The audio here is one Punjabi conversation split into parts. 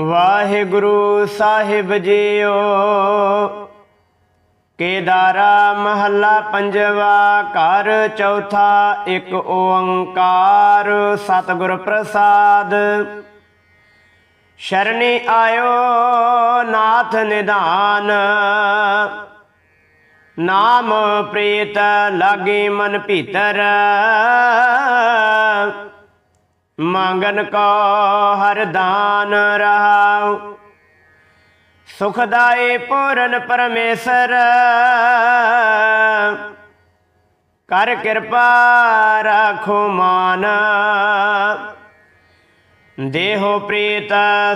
ਵਾਹਿਗੁਰੂ ਸਾਹਿਬ ਜੀਓ। ਕੇਦਾਰਾ ਮਹੱਲਾ ਪੰਜਵਾ, ਘਰ ਚੌਥਾ, ਇੱਕ ਓੰਕਾਰ, ਸਤਿਗੁਰ ਪ੍ਰਸਾਦ। ਸ਼ਰਣੀ ਆਇਓ ਨਾਥ ਨਿਧਾਨ। ਨਾਮ ਪ੍ਰੀਤ ਲਾਗੇ ਮਨ ਭੀਤਰ। ਮੰਗਨ ਕੋ ਹਰ ਦਾਨ ਰਹਾਉ। ਸੁਖਦਾਈ ਪੂਰਨ ਪਰਮੇਸ਼ਰ। ਕਰ ਕਿਰਪਾ ਰਾਖੋ ਮਾਨ। ਦੇਹੋ ਪ੍ਰੀਤ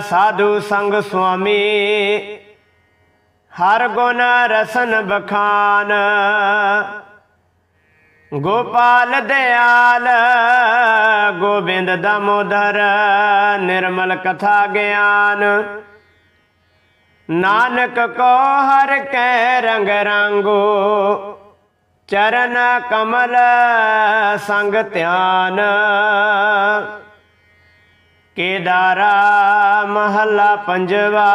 ਸਾਧੂ ਸੰਗ ਸੁਆਮੀ। ਹਰ ਗੁਣ ਰਸਨ ਬਖਾਨ। ਗੋਪਾਲ ਦਿਆਲ, ਗੋਬਿੰਦ ਦਮੋਦਰ, ਨਿਰਮਲ ਕਥਾ ਗਿਆਨ। ਨਾਨਕ ਕੋ ਹਰ ਕੈ ਰੰਗ ਰੰਗੋ, ਚਰਨ ਕਮਲ ਸੰਗ ਧਿਆਨ। ਕੇਦਾਰਾ ਮਹੱਲਾ ਪੰਜਵਾ,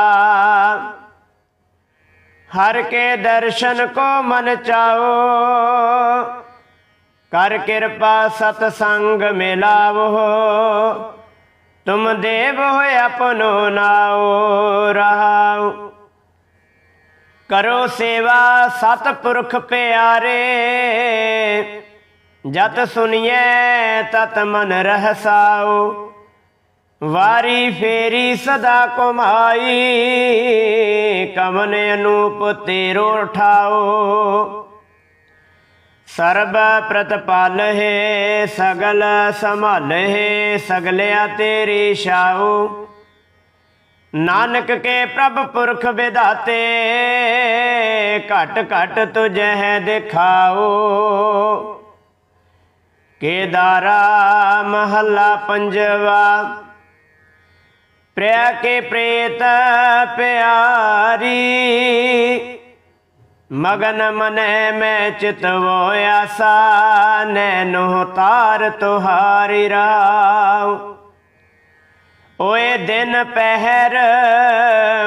ਹਰ ਕੇ ਦਰਸ਼ਨ ਕੋ ਮਨ ਚਾਓ। ਕਰ ਕਿਰਪਾ ਸਤ ਸੰਗ ਮਿਲਾਵੋ। ਤੁਮ ਦੇਵ ਹੋਇ ਆਪਨੋ ਨਾਉ ਰਹਾਉ। ਕਰੋ ਸੇਵਾ ਸਤ ਪੁਰਖ ਪਿਆਰੇ। ਜਤ ਸੁਣੀਐ ਤਤ ਮਨ ਰਹਸਾਉ। ਵਾਰੀ ਫੇਰੀ ਸਦਾ ਕਮਾਈ। ਕਮਨ ਅਨੂਪ ਤੇਰੋ ਠਾਓ ਸਰਬ ਪ੍ਰਤਪਾਲ ਸਗਲ ਸੰਭਾਲ ਹੈ, ਸਗਲਿਆ ਤੇਰੀ ਛਾਉ। ਨਾਨਕ ਕੇ ਪ੍ਰਭ ਪੁਰਖ ਵਿਦਾਤੇ ਘਟ ਘਟ ਤੁਝਹਿ ਦਿਖਾਓ। ਕੇਦਾਰਾ ਮਹੱਲਾ ਪੰਜਵਾ, ਪ੍ਰਿਆ ਕੇ ਪ੍ਰੇਤ ਪਿਆਰੀ। ਮਗਨ ਮਨੈ ਮੈਂ ਚਿਤਵੋ ਆਸਾ ਨੈਨੋ ਤਾਰ ਤੁਹਾਰੀ ਰਾਉ। ਓਏ ਦਿਨ ਪਹਿਰ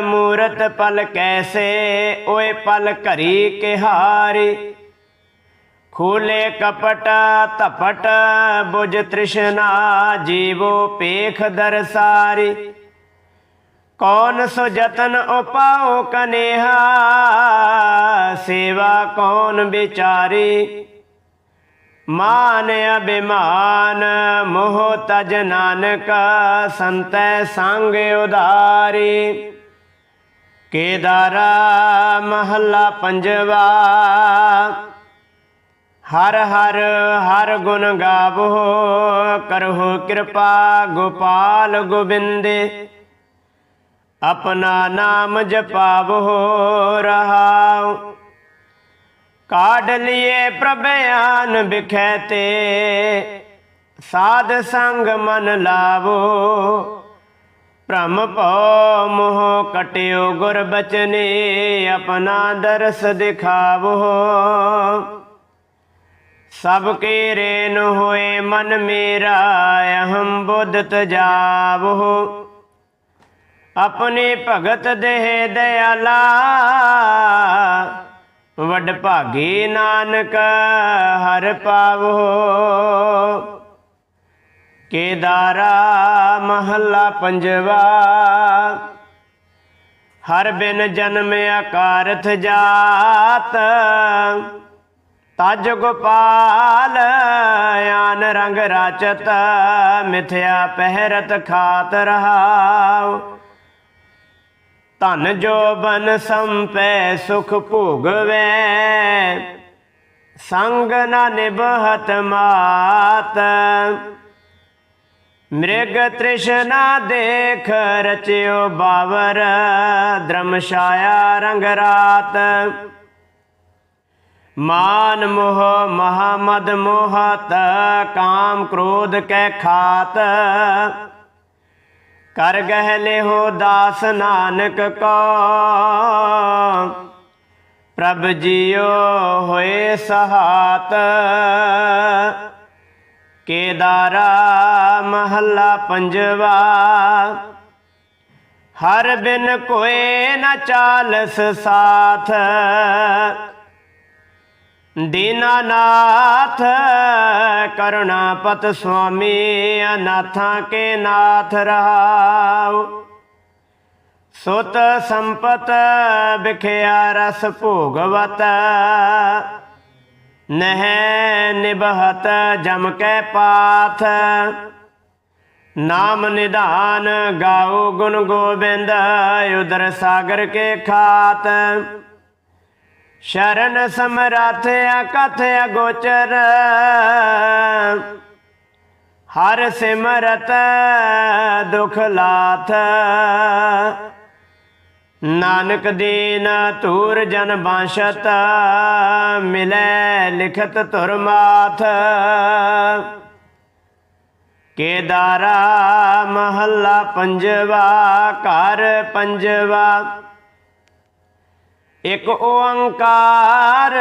ਮੂਰਤ ਪਲ ਕੈਸੇ, ਓਏ ਪਲ ਘਰੀ ਕਿਹਾਰੀ। ਖੂਲੇ ਕਪਟ ਤਪਟ ਬੁਝ ਤ੍ਰਿਸ਼ਨਾ ਜੀਵੋ ਪੇਖ ਦਰਸਾਰੀ। ਕੌਣ ਸੋ ਜਤਨ ਉਪਾਉ ਕਨੇਹਾ? ਸੇਵਾ ਕੌਣ ਵਿਚਾਰੀ? ਮਾਨ ਅਭਿਮਾਨ ਮੋਹ ਤਜ ਨਾਨਕ, ਸੰਤੈ ਸੰਗ ਉਧਾਰੀ। ਕੇਦਾਰਾ ਮਹੱਲਾ ਪੰਜਵਾ। ਹਰ ਹਰ ਹਰ ਗੁਣ ਗਾਵੋ, ਕਰਹੁ ਕਿਰਪਾ ਗੋਪਾਲ ਗੋਬਿੰਦੇ। ਆਪਣਾ ਨਾਮ ਜਪਾਵੋ, ਰਹਾਉ। ਕਾਢ ਲਿਏ ਪ੍ਰਭਿਆਨ ਬਿਖੈ ਤੇ, ਸਾਧ ਸੰਗ ਮਨ ਲਾਵੋ। ਭ੍ਰਮ ਭਉ ਮੋਹ ਕਟਿਓ, ਗੁਰ ਬਚਨੇ ਆਪਣਾ ਦਰਸ ਦਿਖਾਵੋ। ਸਭ ਕੇ ਰੇਨ ਹੋਏ ਮਨ ਮੇਰਾ, ਅਹੰ ਬੁੱਧ ਤਜਾਵੋ। ਆਪਣੇ ਭਗਤ ਦੇ ਦਇਆਲਾ। ਵੱਡ ਭਾਗੀ ਨਾਨਕ, ਹਰ ਪਾਵੋ। ਕੇਦਾਰਾ ਮਹੱਲਾ ਪੰਜਵਾ। ਹਰ ਬਿਨ ਜਨਮ ਆਕਾਰਥ ਜਾਤ। ਤਜ ਗੋਪਾਲ ਆਨ ਰੰਗ ਰਾਚਤ, ਮਿਥਿਆ ਪਹਿਰਤ ਖਾਤ ਰਹਾਉ। ਧਨ ਜੋ ਬਨ ਸੰਪੈ ਸੁਖ ਭੋਗਵੈ। ਸੰਗ ਨ ਨਿਭਹਤ ਮਾਤ। ਮ੍ਰਿਗ ਤ੍ਰਿਸ਼ਨਾ ਦੇਖ ਰਚਿਓ ਬਾਵਰ। ਦ੍ਰਮਸ਼ਾਇਆ ਰੰਗ ਰਾਤ। ਮਾਨ ਮੋਹ ਮਹਾਮਦ ਮੋਹਤ। ਕਾਮ ਕ੍ਰੋਧ ਕੈ ਖਾਤ। ਕਰ ਗਹਿਲੇ ਹੋ ਦਾਸ ਨਾਨਕ ਕੋ। ਪ੍ਰਭ ਜੀਓ ਹੋਏ ਸਹਾਤ। ਕੇਦਾਰਾ ਮਹੱਲਾ ਪੰਜਵਾ। ਹਰ ਬਿਨ ਕੋਏ ਨਾ ਚਾਲਸ ਸਾਥ। ਦੀਨਾਨਾਥ ਕਰੁਣਾਪਤ ਸੁਆਮੀ ਅਨਾਥਾਂ ਕੇ ਨਾਥ ਰਹਾਉ ਸੁਤ ਸੰਪਤ ਬਿਖਿਆ ਰਸ ਭੋਗਵਤ ਨਹਿ ਨਿਬਹਤ ਜਮ ਕੈ ਪਾਥ ਨਾਮ ਨਿਧਾਨ ਗਾਓ ਗੁਣ ਗੋਬਿੰਦ ਉਦਰ ਸਾਗਰ ਕੇ ਖਾਤ ਸ਼ਰਨ ਸਮਰਥ ਅਕਥ ਅਗੋਚਰ। ਹਰ ਸਿਮਰਤ ਦੁਖ ਲਾਥ। ਨਾਨਕ ਦੀਨ ਧੂਰ ਜਨ ਬਾਸ਼ਤ, ਮਿਲੈ ਲਿਖਤ ਧੁਰ ਮਾਥ। ਕੇਦਾਰਾ ਮਹੱਲਾ ਪੰਜਵਾ, ਘਰ ਪੰਜਵਾ। ਇਕ ਓੰਕਾਰ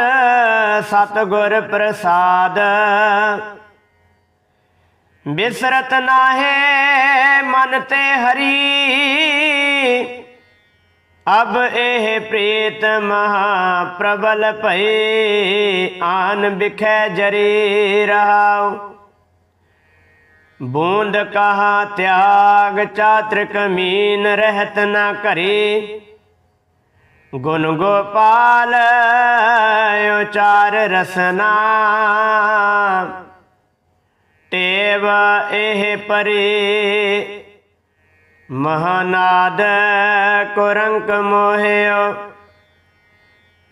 ਸਤਿਗੁਰ ਪ੍ਰਸਾਦ। ਬਿਸਰਤ ਨਾਹੇ ਮਨ ਤੇ ਹਰੀ, ਅਬ ਇਹ ਪ੍ਰੀਤ ਮਹਾ ਪ੍ਰਬਲ ਭਈ, ਆਨ ਬਿਖੈ ਜਰੀ ਰਹਾਉ। ਬੂੰਦ ਕਹਾ ਤਿਆਗ ਚਾਤ੍ਰ ਕਮੀਨ ਰਹਿਤ ਨਾ ਕਰੀ ਗੁਣ ਗੋਪਾਲ ਉਚਾਰ ਰਸਨਾ। ਟੇਵ ਇਹ ਪਰੇ, ਮਹਾਨਾਦ ਕੁਰੰਕ ਮੋਹਿਓ।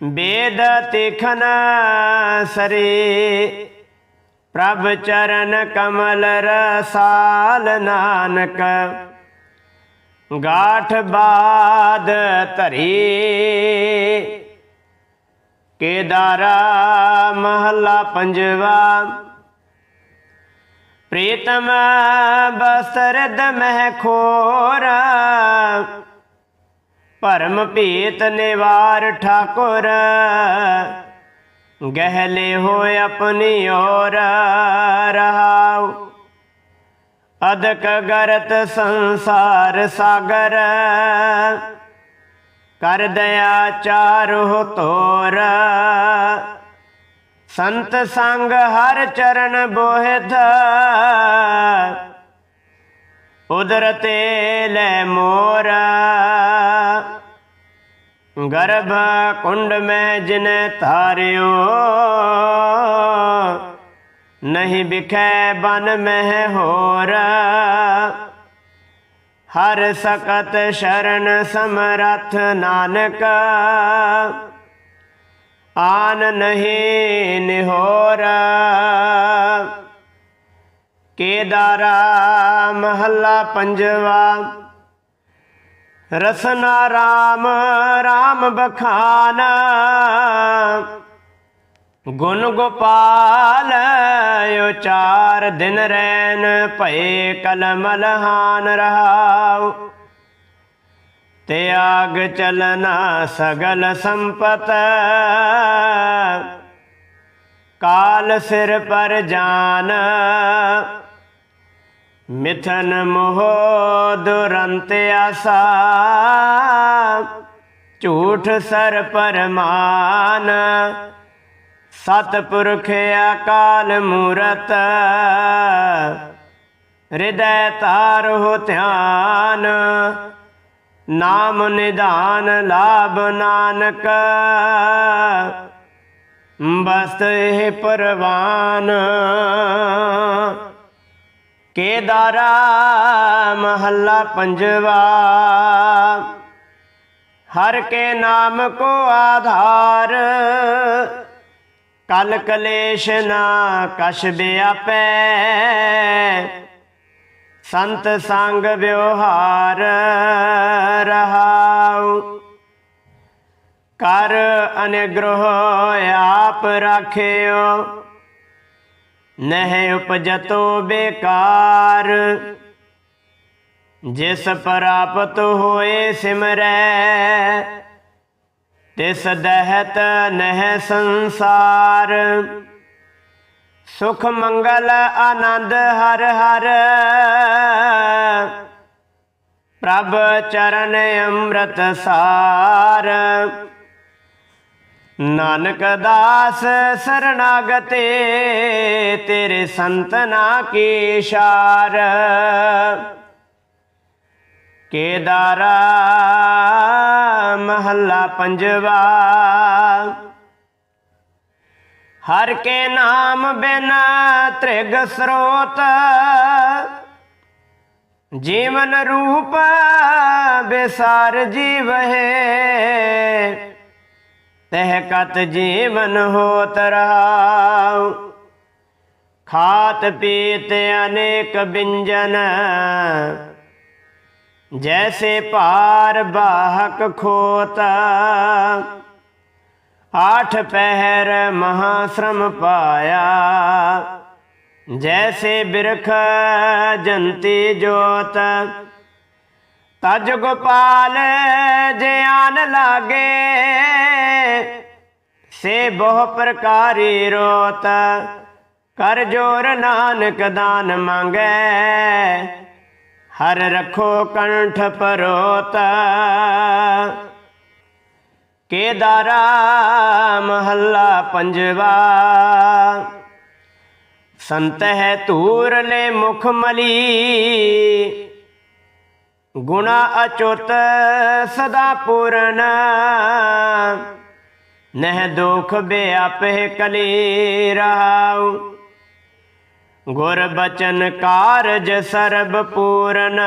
ਬੇਦ ਤਿਖਨ ਸਰੀ, ਪ੍ਰਭ ਚਰਨ ਕਮਲ ਰਸਾਲ ਨਾਨਕ। ਗਾਠ ਬਾਦ ਧਰੀ। ਕੇਦਾਰਾ ਮਹੱਲਾ ਪੰਜਵਾ। ਪ੍ਰੀਤਮ ਬਸਰਦ ਮਹਿ ਖੋਰ ਭਰਮ ਭੀਤ ਨਿਵਾਰ ਠਾਕੁਰ। ਗਹਿਲੇ ਹੋਏ ਆਪਣੀ ਔਰ ਰਹਾਉ। ਅਦਕ ਗਰਤ ਸੰਸਾਰ ਸਾਗਰ। ਕਰ ਦਇਆ ਚਾਰੋ ਤੋਰ। ਸੰਤ ਸੰਗ ਹਰ ਚਰਨ ਬੋਹਿਤ ਉਦਰਤੇ ਲੈ ਮੋਰ। ਗਰਭ ਕੁੰਡ ਮੈਂ ਜਿਨੇ ਧਾਰਿਓ। ਨਹੀਂ ਬਿਖੈ ਬਨ ਮਹਿ ਹੋਰ। ਹਰ ਸਕਤ ਸ਼ਰਨ ਸਮਰਥ ਨਾਨਕ। ਆਨ ਨਹੀਂ ਨਿਹੋਰ। ਕੇਦਾਰਾ ਮਹੱਲਾ ਪੰਜਵਾ। ਰਸਨਾ ਰਾਮ ਰਾਮ ਬਖਾਨ। ਗੁਣ ਗੋਪਾਲ ਉਚਾਰ ਦਿਨ ਰੈਨ ਭਏ ਕਲਮਲਹਾਨ ਰਹਾਉ। ਤਿਆਗ ਚਲਨਾ ਸਗਲ ਸੰਪਤ। ਕਾਲ ਸਿਰ ਪਰ ਜਾਨ। ਮਿਥਨ ਮੋਹ ਦੁਰੰਤ ਆਸਾ। ਝੂਠ ਸਰ ਪਰਮਾਨ। ਸਤਿਪੁਰਖ ਅਕਾਲ ਮੂਰਤ, ਹਿਰਦੈ ਤਾਰੋ ਧਿਆਨ, ਨਾਮ ਨਿਧਾਨ ਲਾਭ ਨਾਨਕ। ਬਸ ਇਹ ਪਰਵਾਨ, ਕੇਦਾਰਾ ਮਹੱਲਾ ਪੰਜਵਾ। ਹਰ ਕੇ ਨਾਮ ਕੋ ਆਧਾਰ ਕਲ ਕਲੇਸ਼ ਨਾ ਕਛ ਬਿਆਪੈ। ਸੰਤ ਸੰਗ ਵਿਵਹਾਰ ਰਹਾਉ। ਕਰ ਅਨਿਗ੍ਰਹ ਆਪ ਰਾਖਿਓ। ਨਹਿ ਉਪਜਤੋ ਬੇਕਾਰ। ਜਿਸ ਪ੍ਰਾਪਤ ਹੋਏ ਸਿਮਰੈ ਤਿਸ ਦਹਿਤ ਨਹਿ ਸੰਸਾਰ। ਸੁਖ ਮੰਗਲ ਆਨੰਦ ਹਰ ਹਰ। ਪ੍ਰਭ ਚਰਨ ਅੰਮ੍ਰਿਤ ਸਾਰ। ਨਾਨਕ ਦਾਸ ਸਰਣਾਗਤੇ ਤੇਰੇ ਸੰਤਨਾ ਕੀ ਸ਼ਾਰ। ਕੇਦਾਰਾ ਮਹੱਲਾ ਪੰਜਵਾ। ਹਰ ਕੇ ਨਾਮ ਬਿਨ ਤ੍ਰਿਗ ਸਰੋਤ, ਜੀਵਨ ਰੂਪ ਬੇਸਾਰ ਜੀਵ ਹੈ ਤਹ ਕਤ ਜੀਵਨ ਹੋਤ ਰਹਾਉ, ਖਾਤ ਪੀਤ ਅਨੇਕ ਬਿੰਜਨ। ਜੈਸੇ ਭਾਰ ਬਾਹਕ ਖੋਤ ਆਠ ਪਹਿਰ ਮਹਾ ਸ਼ਰਮ ਪਾਇਆ ਜੈਸੇ ਬਿਰਖ ਜੰਤੀ ਜੋਤ ਤਜ ਗੋਪਾਲ ਜਿਆਨ ਲਾਗੇ ਸੇ ਬਹੁ ਪ੍ਰਕਾਰੀ ਰੋਤ ਕਰ ਜੋਰ ਨਾਨਕ ਦਾਨ ਮੰਗੈ ਹਰ ਰਖੋ ਕੰਠ ਪਰੋਤ। ਕੇਦਾਰਾ ਮਹੱਲਾ ਪੰਜਵਾ। ਸੰਤ ਹੈ ਧੂਰ ਲੈ ਮੁਖ ਮਲੀ। ਗੁਣਾ ਅਚੁੱਤ ਸਦਾ ਪੂਰਨ। ਨਹਿ ਦੁਖ ਬਿਆਪੇ ਕਲੀ ਰਹਾਉ ਗੁਰ ਬਚਨ ਕਾਰਜ ਸਰਬ ਪੂਰਨ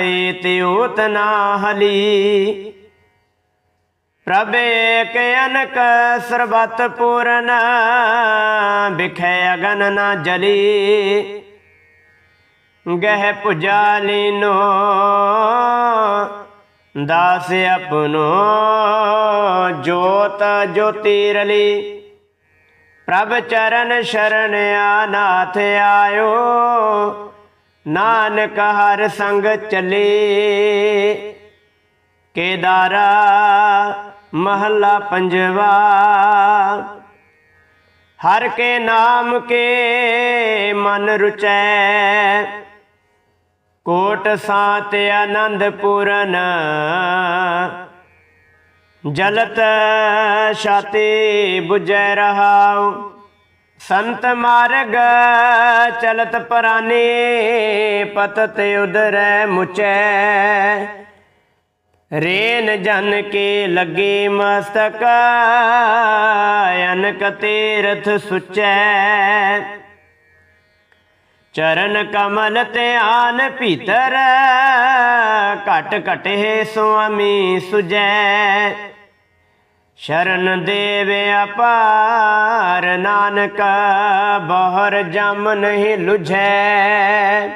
ਏਤਿ ਉਤ ਨਾ ਹਲੀ। ਪ੍ਰਭ ਏਕ ਅਨਕ ਸਰਬਤ ਪੂਰਨ, ਬਿਖੈ ਅਗਨ ਨਾ ਜਲੀ। ਗਹਿ ਪੁਜਾ ਲੀਨੋ ਦਾਸ ਆਪਨੋ, ਜੋਤ ਜੋਤੀ ਰਲੀ। ਪ੍ਰਭ ਚਰਨ ਸ਼ਰਨ ਆਨਾਥ ਆਇਓ, ਨਾਨਕ ਹਰ ਸੰਗ ਚਲੇ। ਕੇਦਾਰਾ ਮਹੱਲਾ ਪੰਜਵਾ, ਹਰ ਕੇ ਨਾਮ ਕੇ ਮਨ ਰੁਚੈ। ਕੋਟ ਸਾਤ ਆਨੰਦ ਪੂਰਨ ਜਲਤ ਛਾਤੀ 부ਜੈ ਰਹਾਉ। ਸੰਤ ਮਾਰਗ ਚਲਤ ਪਰਾਨੀ ਪਤਤ ਉਦਰੈ ਮੁਚੈ। ਰੇਨ ਜਨ ਕੇ ਲੱਗੇ ਮਸਤਕ, ਅਨਕ ਤੀਰਥ ਸੁਚੈ। ਚਰਨ ਕਮਲ ਧਿਆਨ ਭੀਤਰ, ਘਟ ਘਟੇ ਸੁਆਮੀ ਸੁਜੈ। ਸ਼ਰਨ ਦੇਵ ਅਪਾਰ ਨਾਨਕ, ਬਹਰ ਜਮ ਨਹੀਂ ਲੁਝੈ।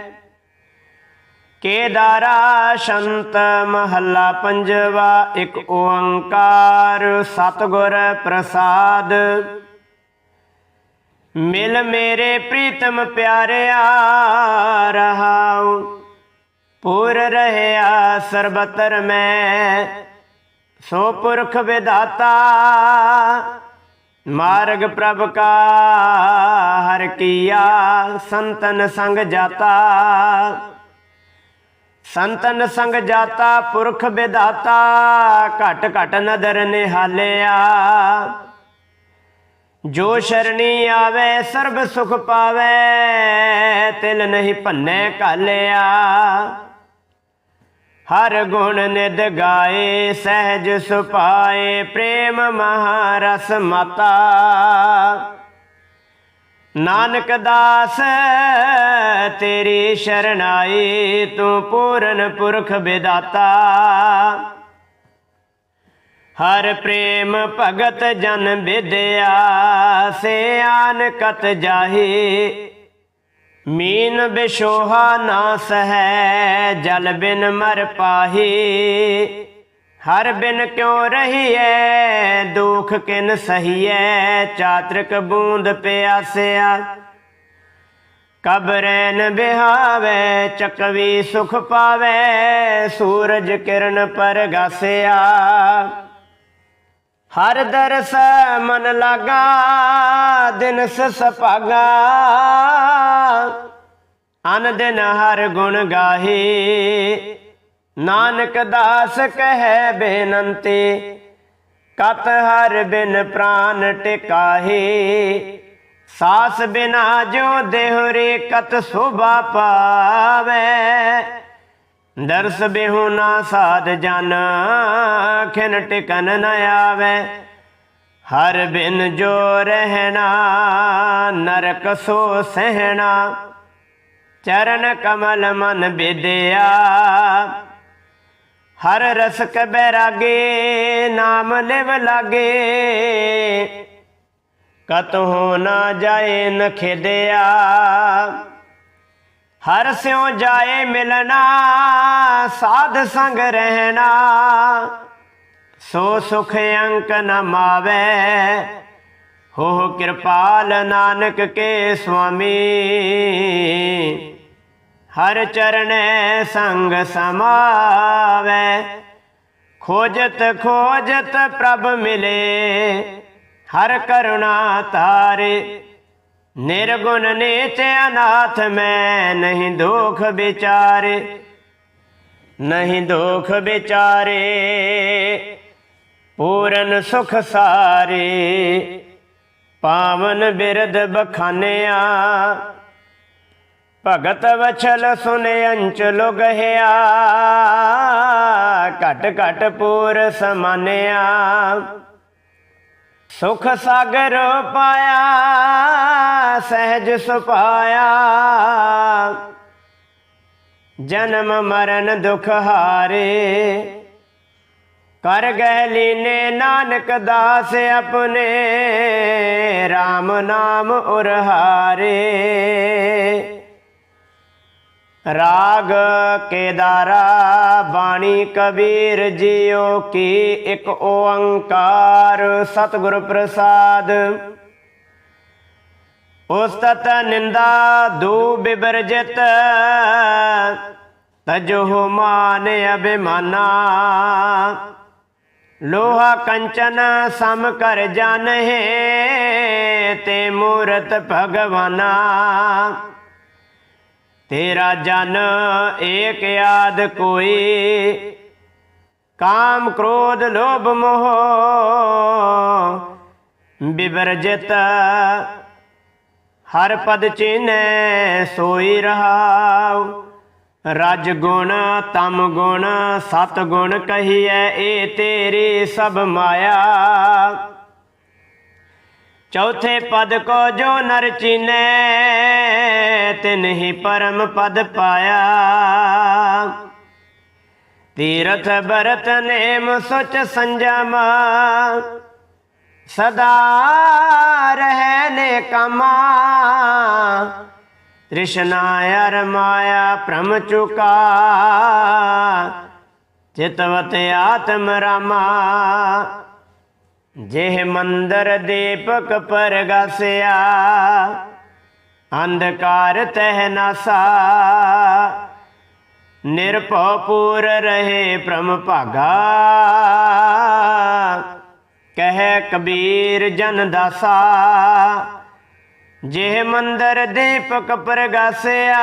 ਕੇਦਾਰਾ ਸ਼ੰਤ ਮਹੱਲਾ ਪੰਜਵਾ, ਇੱਕ ਓੰਕਾਰ, ਸਤਿਗੁਰ ਪ੍ਰਸਾਦ। ਮਿਲ ਮੇਰੇ ਪ੍ਰੀਤਮ ਪਿਆਰਿਆ, ਰਹਾਉ। ਪੂਰ ਰਹਿਆ ਸਰਬਤਰ ਮੈਂ, ਸੋ ਪੁਰਖ ਵਿਦਾਤਾ ਮਾਰਗ ਪ੍ਰਭ ਕਾ, ਹਰ ਕੀਆ ਸੰਤਨ ਸੰਗ ਜਾਤਾ। ਸੰਤਨ ਸੰਗ ਜਾਤਾ, ਪੁਰਖ ਵਿਦਾਤਾ ਘਟ ਘਟ ਨਦਰ ਨਿਹਾਲਿਆ। ਜੋ ਸ਼ਰਣੀ ਆਵੇ, ਸਰਬ ਸੁਖ ਪਾਵੇ, ਤਿਲ ਨਹੀਂ ਭੰਨੇ ਕਾਲਿਆ ਹਰ ਗੁਣ ਨਿਦ ਗਾਏ, ਸਹਿਜ ਸੁਪਾਏ ਪ੍ਰੇਮ ਮਹਾਰਸ ਮਾਤਾ। ਨਾਨਕ ਦਾਸ, ਤੇਰੀ ਸ਼ਰਨਾਈ, ਤੂੰ ਪੂਰਨ ਪੁਰਖ ਵਿਦਾਤਾ। ਹਰ ਪ੍ਰੇਮ ਭਗਤ ਜਨ ਵਿਦਿਆ ਸਿਆਨ ਕਤ ਜਾਹੀ। ਮੀਨ ਬਿਸ਼ੋਹਾ ਨਾ ਸਹੈ ਜਲ ਬਿਨ ਮਰ ਪਾਹੀ। ਹਰ ਬਿਨ ਕਿਉ ਰਹੀਐ, ਦੁਖ ਕਿਨ ਸਹੀਐ, ਚਾਤ੍ਰਿਕ ਬੂੰਦ ਪਿਆਸਿਆ। ਕਬਰੈਨ ਬਿਹਾਵੇ, ਚਕਵੀ ਸੁਖ ਪਾਵੇ, ਸੂਰਜ ਕਿਰਨ ਪਰਗਾਸਿਆ ਹਰ ਦਰਸ ਮਨ ਲਾਗਾ, ਦਿਨ ਸਪਾਗਾ ਅਨ ਦਿਨ ਹਰ ਗੁਣ ਗਾਹੇ। ਨਾਨਕ ਦਾਸ ਕਹੈ ਬੇਨੰਤੀ, ਕਤ ਹਰ ਬਿਨ ਪ੍ਰਾਨ ਟਿਕਾਹੇ। ਸਾਸ ਬਿਨਾ ਜੋ ਦੇਹਰੇ ਕਤ ਸੁਭਾ ਪਾਵੇ। ਦਰਸ ਬਿਹੁ ਨਾ ਸਾਧ ਜਨ, ਖਿਨ ਟਿਕਨ ਨ ਆਵੇ। ਹਰ ਬਿਨ ਜੋ ਰਹਿਣਾ, ਨਰਕ ਸੋ ਸਹਿਣਾ। ਚਰਨ ਕਮਲ ਮਨ ਬਿਦਿਆ, ਹਰ ਰਸਕ ਬੈਰਾਗੇ, ਨਾਮ ਲਿਵ ਲਾਗੇ। ਕਤਹੁ ਨਾ ਜਾਏ ਨ ਹਰ ਸਿਉ ਜਾਏ ਮਿਲਣਾ, ਸਾਧ ਸੰਗ ਰਹਿਣਾ। ਸੋ ਸੁਖ ਅੰਕ ਨ ਮਾਵੇ ਹੋ ਕਿਰਪਾਲ ਨਾਨਕ ਕੇ ਸੁਆਮੀ। ਹਰ ਚਰਣੈ ਸੰਗ ਸਮਾਵੇ, ਖੋਜਤ ਖੋਜਤ ਪ੍ਰਭ ਮਿਲੇ। ਹਰ ਕਰੁਣਾ ਤਾਰੇ ਨਿਰਗੁਣ ਨੀਚ ਅਨਾਥ ਮੈਂ ਨਹੀਂ ਦੁਖ ਵਿਚਾਰੇ, ਨਹੀਂ ਦੁਖ ਵਿਚਾਰੇ। ਪੂਰਨ ਸੁਖ ਸਾਰੇ, ਪਾਵਨ ਬਿਰਦ ਬਖਾਨਿਆ। ਭਗਤ ਵਛਲ ਸੁਨ ਅੰਚ ਲੁਗਹਿਆ ਘਟ ਘਟ ਪੂਰ ਸਮਾਨਿਆ। ਸੁਖ ਸਾਗਰ ਪਾਇਆ ਸਹਿਜ ਸੁਪਾਇਆ ਜਨਮ ਮਰਨ ਦੁਖ ਹਾਰੇ। ਕਰ ਗਹਿ ਲੀਨੇ ਨਾਨਕ ਦਾਸ ਆਪਣੇ। RAM ਨਾਮ ਉਰਹਾਰੇ ਰਾਗ ਕੇਦਾਰਾ ਬਾਣੀ ਕਬੀਰ ਜੀਓ ਕੀ ਇੱਕ ਓੰਕਾਰ। ਸਤਿਗੁਰ ਪ੍ਰਸਾਦ ਉਸਤਤ ਨਿੰਦਾ ਦੂ ਬਿਬਰਜਿਤ ਤਜੋ ਮਾਨ ਅਭਿਮਾਨਾ। ਲੋਹਾ ਕੰਚਨ ਸਮ ਕਰ ਜਾਣਹਿ ਤੇ ਮੂਰਤ ਭਗਵਾਨਾ। ਤੇਰਾ ਜਨ ਏਕ ਆਦ ਕੋਈ, ਕਾਮ ਕ੍ਰੋਧ ਲੋਭ ਮੋਹ। ਬਿਵਰਜਿਤ ਹਰ ਪਦ ਚੀਨੈ ਸੋਈ ਰਹਾਉ। ਰਜ ਗੁਣ, ਤਮ ਗੁਣ, ਸਤ ਗੁਣ ਕਹੀਐ, ਏ ਤੇਰੀ ਸਭ ਮਾਇਆ। ਚੌਥੇ ਪਦ ਕੋ ਜੋ ਨਰ ਚੀਨੈ ਤਿਨਹੀ ਪਰਮ ਪਦ ਪਾਇਆ। ਤੀਰਥ ਬਰਤ ਨੇਮ ਸੁਚ ਸੰਜਮ। ਸਦਾ ਰਹਿ ਨੇ ਕਮਾ। ਤ੍ਰਿਸ਼ਨਾ ਅਰ ਮਾਇਆ ਭ੍ਰਮ ਚੁਕਾ। ਚਿਤਵਤ ਆਤਮ ਰਾਮਾ। ਜਿਹ ਮੰਦਰ ਦੀਪਕ ਪਰਗਾਸਿਆ। ਅੰਧਕਾਰ ਤਹਿ ਨਾਸਾ। ਨਿਰਭਉ ਪੂਰ ਰਹੇ ਪ੍ਰਮ ਭਾਗਾ। ਕਹਿ ਕਬੀਰ ਜਨ ਦਾਸਾ, ਜਿਹ ਮੰਦਰ ਦੀਪਕ ਪ੍ਰਗਾਸਿਆ,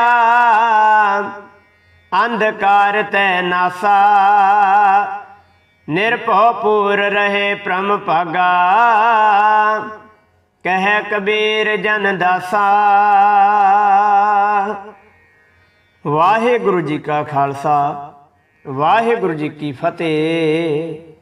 ਅੰਧਕਾਰ ਤੈ ਨਾਸਾ। ਨਿਰਭਉ ਪੂਰ ਰਹੇ ਪ੍ਰਮ ਭਾਗਾ, ਕਹਿ ਕਬੀਰ ਜਨ ਦਾਸਾ। ਵਾਹਿਗੁਰੂ ਜੀ ਕਾ ਖਾਲਸਾ, ਵਾਹਿਗੁਰੂ ਜੀ ਕੀ ਫਤਿਹ।